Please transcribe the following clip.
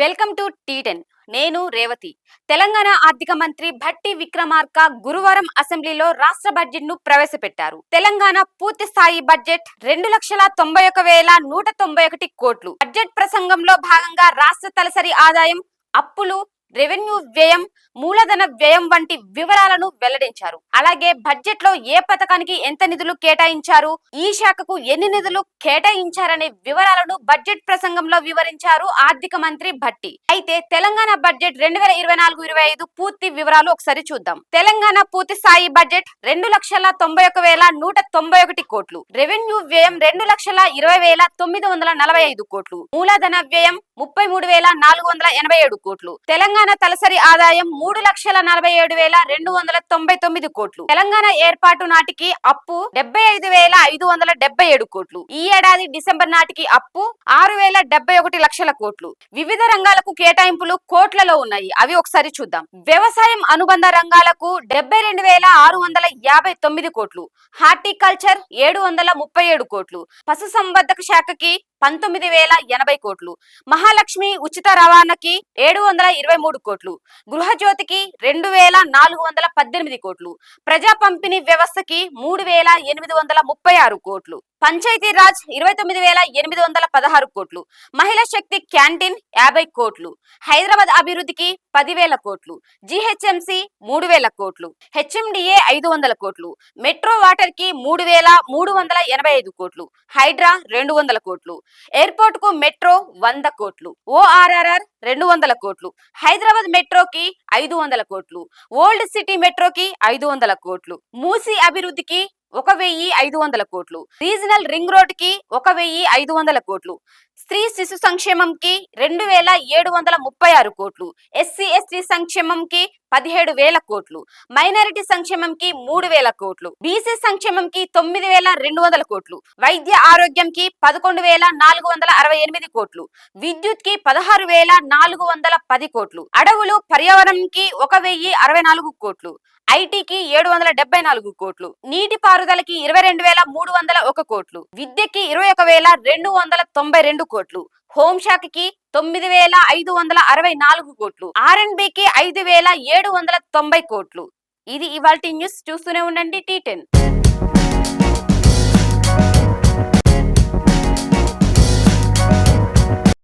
Welcome to tea ten. నేను రేవతి. తెలంగాణ ఆర్థిక మంత్రి భట్టి విక్రమార్క గురువారం అసెంబ్లీలో రాష్ట్ర బడ్జెట్ను ప్రవేశపెట్టారు. తెలంగాణ పూర్తి స్థాయి బడ్జెట్ రెండు లక్షల తొంభై ఒక వేల నూట తొంభై ఒకటి కోట్లు. బడ్జెట్ ప్రసంగంలో భాగంగా రాష్ట్ర తలసరి ఆదాయం అప్పులు రెవెన్యూ వ్యయం మూలధన వ్యయం వంటి వివరాలను వెల్లడించారు. అలాగే బడ్జెట్లో ఏ పథకానికి ఎంత నిధులు కేటాయించారు ఈ శాఖకు ఎన్ని నిధులు కేటాయించారనే వివరాలను బడ్జెట్ ప్రసంగంలో వివరించారు ఆర్థిక మంత్రి భట్టి. అయితే తెలంగాణ బడ్జెట్ రెండు వేల ఇరవై నాలుగు ఇరవై ఐదు పూర్తి వివరాలు ఒకసారి చూద్దాం. తెలంగాణ పూర్తి స్థాయి బడ్జెట్ రెండు లక్షల తొంభై ఒక వేల నూట తొంభై ఒకటి కోట్లు. రెవెన్యూ వ్యయం రెండు లక్షల ఇరవై వేల తొమ్మిది వందల నలభై ఐదు కోట్లు. మూలధన వ్యయం ముప్పై మూడు వేల నాలుగు వందల ఎనభై ఏడు కోట్లు. తెలంగాణ తలసరి ఆదాయం మూడు లక్షల నలభై ఏడు వేల రెండు వందల తొంభై తొమ్మిది కోట్లు. తెలంగాణ ఏర్పాటు నాటికి అప్పు డెబ్బై ఐదు వేల ఐదు వందల డెబ్బై ఏడు కోట్లు. ఈ ఏడాది డిసెంబర్ నాటికి అప్పు ఆరు వేల డెబ్బై ఒకటి లక్షల కోట్లు. వివిధ రంగాలకు కేటాయింపులు కోట్లలో ఉన్నాయి. అవి ఒకసారి చూద్దాం. వ్యవసాయం అనుబంధ రంగాలకు డెబ్బై రెండు వేల ఆరు వందల యాభై తొమ్మిది కోట్లు. హార్టికల్చర్ ఏడు వందల ముప్పై ఏడు కోట్లు. పశు సంవర్ధక శాఖకి పంతొమ్మిది వేల ఎనభై కోట్లు. మహాలక్ష్మి ఉచిత రవాణాకి ఏడు వందల ఇరవై మూడు కోట్లు. గృహజ్యోతికి రెండు వేల నాలుగు వందల పద్దెనిమిది కోట్లు. ప్రజా పంపిణీ వ్యవస్థకి మూడు వేల ఎనిమిది వందల ముప్పై ఆరు కోట్లు. పంచాయతీరాజ్ ఇరవై తొమ్మిది వేల ఎనిమిది వందల పదహారు కోట్లు. మహిళా శక్తి క్యాంటీన్ యాభై కోట్లు. హైదరాబాద్ అభివృద్ధికి పదివేల కోట్లు. జిహెచ్ఎంసి మూడు వేల కోట్లు. హెచ్ఎండిఏ ఐదు వందల కోట్లు. మెట్రో వాటర్కి మూడు వేల మూడు వందల ఎనభై ఐదు కోట్లు. హైడ్రా రెండు వందల కోట్లు. ఎయిర్పోర్ట్కు మెట్రో వంద కోట్లు ఓఆర్ఆర్ఆర్ రెండు వందల కోట్లు హైదరాబాద్ మెట్రోకి ఐదు వందల కోట్లు ఓల్డ్ సిటీ మెట్రోకి ఐదు వందల కోట్లు మూసి అభివృద్ధికి ఒక వెయ్యి ఐదు వందల కోట్లు రీజనల్ రింగ్ రోడ్కి ఒక వెయ్యి ఐదు వందల కోట్లు స్త్రీ శిశు సంక్షేమంకి రెండు వేల ఏడు వందల ముప్పై ఆరు కోట్లు ఎస్సీ ఎస్టీ సంక్షేమంకి పదిహేడు వేల కోట్లు. మైనారిటీ సంక్షేమంకి మూడు వేల కోట్లు. బీసీ సంక్షేమంకి తొమ్మిది వేల రెండు వందల కోట్లు. వైద్య ఆరోగ్యంకి పదకొండు వేల నాలుగు వందల అరవై ఎనిమిది కోట్లు. విద్యుత్కి పదహారు వేల నాలుగు వందల పది కోట్లు. అడవులు పర్యావరణంకి ఒక వెయ్యి అరవై నాలుగు కోట్లు. ఐటీకి ఏడు వందల డెబ్బై నాలుగు కోట్లు. నీటి పారుదలకి ఇరవై రెండు వేల మూడు వందల ఒక కోట్లు. విద్యకి ఇరవై ఒక వేల రెండు వందల తొంభై రెండు కోట్లు. హోంశాఖకి తొమ్మిది వేల ఐదు వందల అరవై నాలుగు కోట్లు ఆర్ ఐదు వేల ఏడు వందల తొంభై కోట్లు. ఇది ఇవాల్టి న్యూస్. చూస్తూనే ఉండండి టీ టెన్.